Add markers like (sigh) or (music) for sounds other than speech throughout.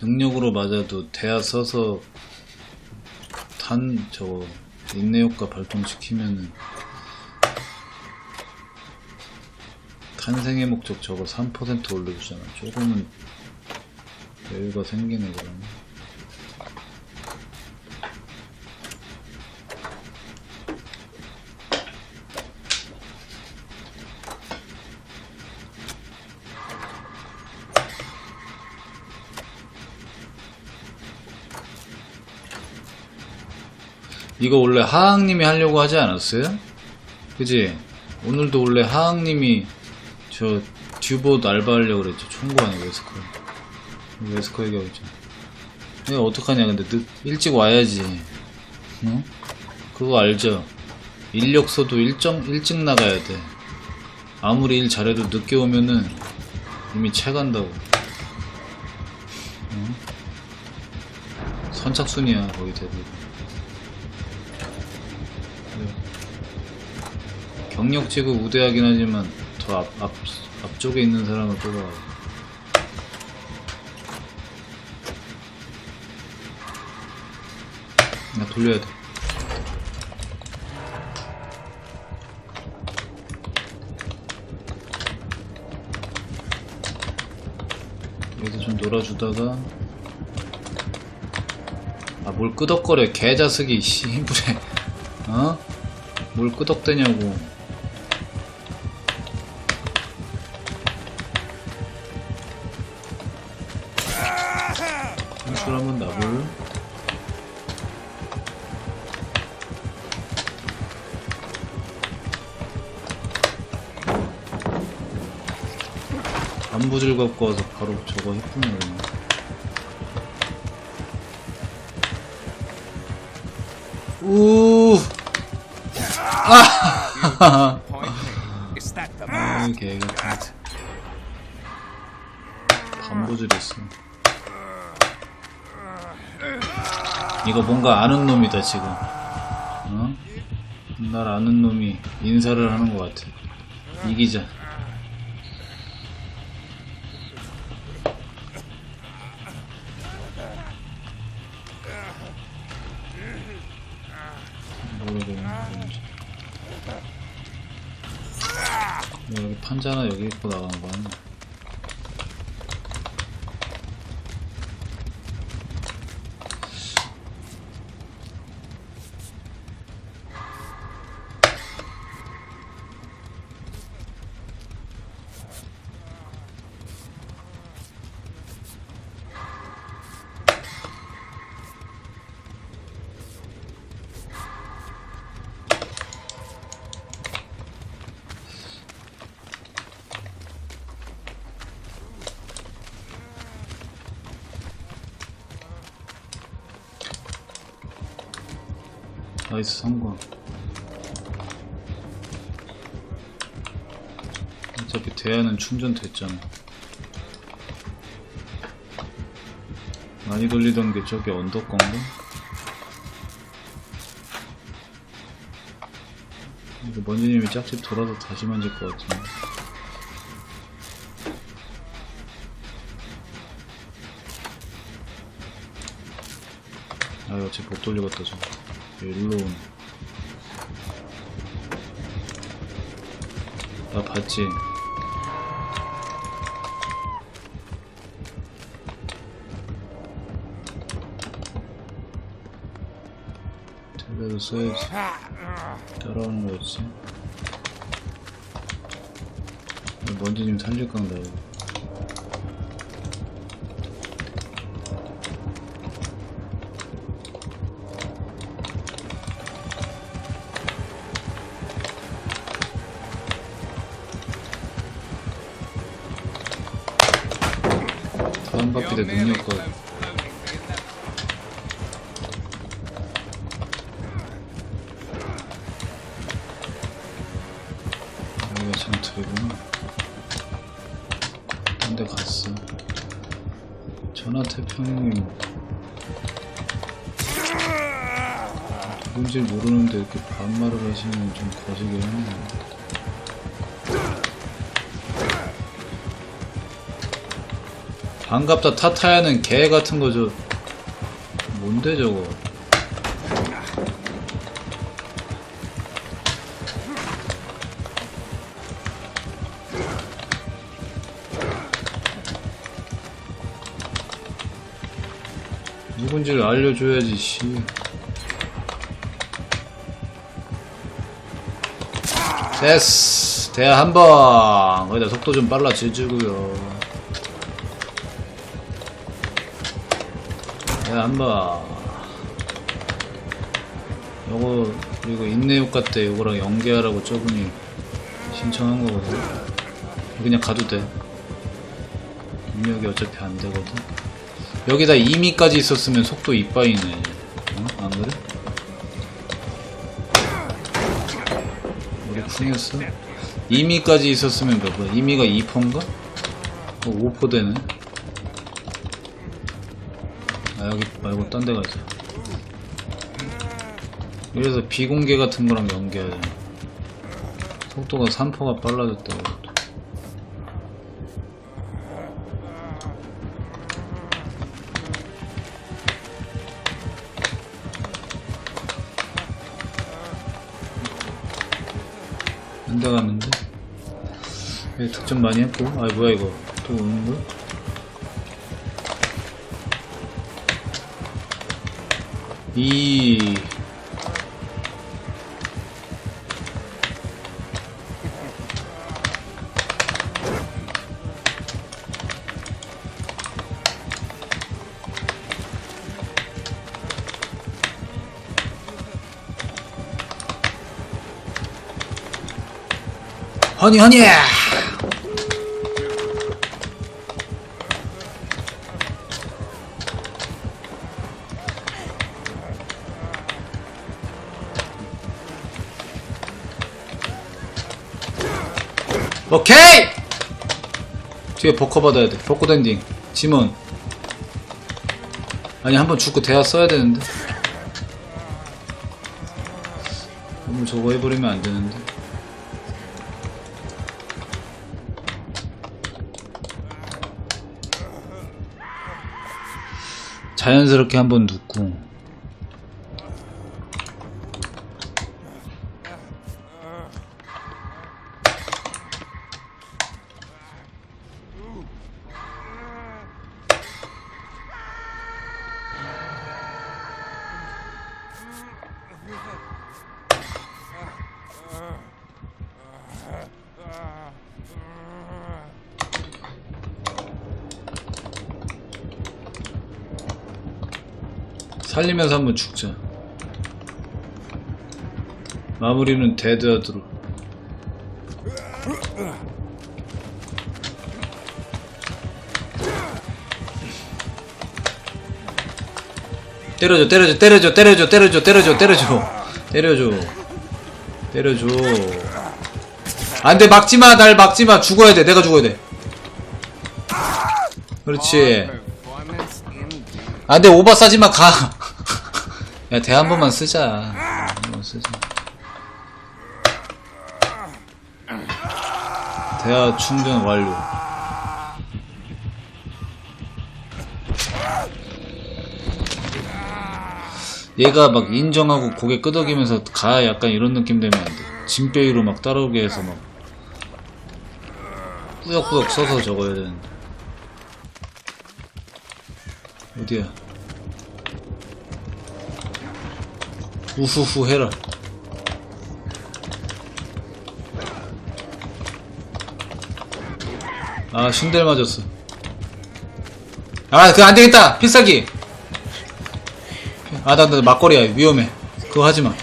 능력으로 맞아도 대야 써서 탄 저거 인내 효과 발동시키면은 탄생의 목적 저거 3% 올려주잖아. 조금은 여유가 생기네 그러면. 이거 원래 하항님이 하려고 하지 않았어요? 그지? 오늘도 원래 하항님이 저 듀봇 알바하려고 그랬죠. 총무관이 웨스커. 웨스커 얘기하고 있잖아. 이거 어떡하냐, 근데 늦, 일찍 와야지. 응? 그거 알죠? 인력서도 일정, 일찍 나가야 돼. 아무리 일 잘해도 늦게 오면은 이미 채 간다고. 응? 선착순이야, 거의 대부분. 경력 지구 우대하긴 하지만 더 앞, 앞, 앞쪽에 있는 사람을 뽑아야 나 돌려야 돼. 여기서 좀 놀아주다가 아 뭘 끄덕거려 개자식이 씨부레 어? 뭘 끄덕대냐고 안부질 갖고 와서 바로 저거 그러면. 우! the 아이 개 같은 반부질했어 이거 뭔가 아는 놈이다 지금. 어? 날 아는 놈이 인사를 하는 것 같아. 이기자 여기 판자나 여기 입고 나가는 거야. 나이스 성공. 어차피 대야는 충전됐잖아. 많이 돌리던 게 저게 언덕 건가? 이거 먼지님이 짝집 돌아서 다시 만질 것 같은데. 아, 어차피 못 돌리겠다, 저거. 일로. 나 봤지? 써야지. 따라오는 거였지. 먼지 좀 살릴 건가, 반바퀴 내 능력과 여기가 전투이구나. 딴데 갔어. 전화 태평님. 누군지 모르는데 이렇게 반말을 하시면 좀 거시긴 하네요 반갑다 타타야는 개 같은 거죠. 뭔데 저거? 누군지를 알려줘야지 씨. 됐어. 대야 한 번. 거기다 속도 좀 빨라지주고요. 야, 한번. 요거, 그리고 인내효과 때 요거랑 연계하라고 저분이 신청한 거거든. 그냥 가도 돼. 입력이 어차피 안 되거든. 여기다 이미까지 있었으면 속도 이빠이네. 어? 안 그래? 우리 쿵이었어? 이미까지 있었으면 몇 번? 이미가 2포인가? 어, 5포 되네. 아 여기 말고 딴 데 가자. 그래서 비공개 같은 거랑 연계하자 속도가 3%가 빨라졌다고. 갔는데? 여기 득점 많이 했고. 아 뭐야 이거. 또 오는 거야? 이. 허니 허니 오케이! 뒤에 버커 받아야 돼. 버커 댄딩. 지문. 아니 한번 죽고 대화 써야 되는데. 너무 저거 해버리면 안 되는데. 자연스럽게 한번 눕고 살리면서 한번 죽자. 마무리는 데드하드로. 때려줘, 때려줘, 때려줘, 때려줘, 때려줘, 때려줘, 때려줘, 때려줘, 때려줘. 안돼, 막지마, 날 막지마, 죽어야 돼, 내가 죽어야 돼. 그렇지. 근데 오버 싸지 마, 가. 야, 대 한 번만 쓰자. 한 번만 쓰자. 대화 충전 완료. 얘가 막 인정하고 고개 끄덕이면서 가 약간 이런 느낌 되면 안 돼. 진뼈위로 막 따라오게 해서 막 꾸역꾸역 써서 적어야 되는데. 어디야? 우후후 해라. 아, 신델 맞았어. 아, 그거 안 되겠다! 필살기! 아, 나, 나 막걸리야. 위험해. 그거 하지 마.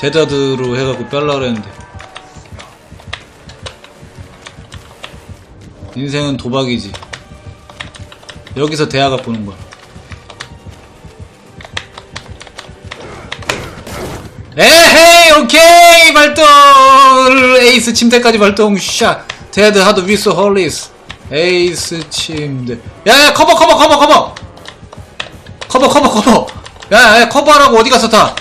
데드하드로 해갖고 뺄라 그랬는데. 인생은 도박이지. 여기서 대화가 보는 거야. 에헤이 오케이 발동. 에이스 침대까지 발동. 샤. 데드 하드 위스 홀리스. 에이스 침대. 야야 커버 커버 커버 커버. 커버 커버 커버. 야야 커버하라고 어디 갔어 다.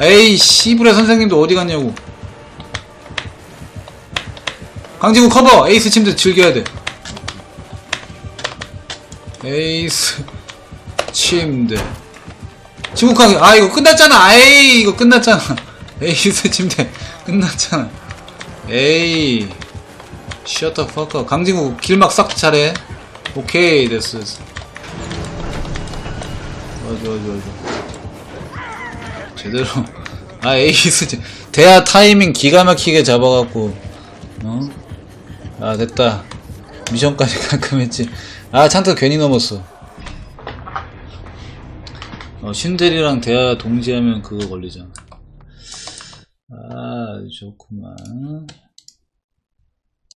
에이 씨부레 선생님도 어디 갔냐고. 강지구 커버. 에이스 침대 즐겨야 돼. 에이스 침대 지국강 아 이거 끝났잖아. 아이 이거 끝났잖아. (laughs) 에이스 침대. 끝났잖아. 에이. 셔터 퍼커 강진구 길막 싹 차례 오케이 됐어 됐어. 좋아 좋아 좋아 제대로. (laughs) 아 에이스 침- 대야 타이밍 기가 막히게 잡아갖고 어? 아 됐다. 미션까지 (laughs) 깔끔했지. 아 찬트 괜히 넘었어 어, 신들이랑 대화 동지하면 그거 걸리잖아. 아, 좋구만.